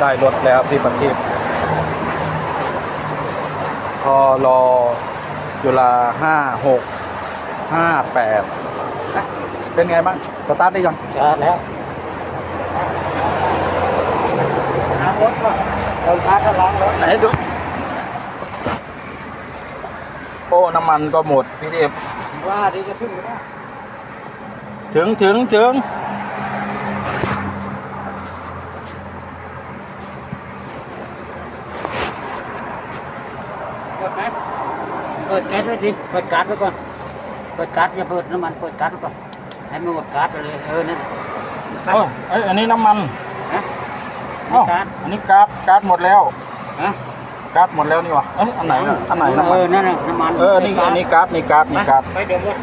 ได้รถแล้วพี่ประทีปพอรอจุฬาห้าหกห้าแปดเป็นไงบ้างสตาร์ทได้ยังจอดแล้วล้างรถก็เราช้าก็ล้างรถไหนดูโอ้น้ำมันก็หมดพี่เทพว่าดีจะขึ้นนะถึงถึงถึง เปิดไหมเปิดแก๊สไว้ดิเปิดก๊าซไว้ก่อน เปิดก๊าซอย่าเปิดน้ำมัน เปิดก๊าซไว้ก่อน ให้มันหมดก๊าซไปเลย เออนั่นโอ้เอ้ยอันนี้น้ำมันฮะเอ้าก๊าซอันนี้ก๊าซก๊าซหมดแล้วฮะก๊าซหมดแล้วนี่วะเอ้ยอันไหนน่ะอันไหนน้ำเอมันอนั่นน่ะน้ำมัน เออ นี่อันนี้ก๊าซนี่ก๊าซนี่ก๊าซไปเดี๋ยวรถ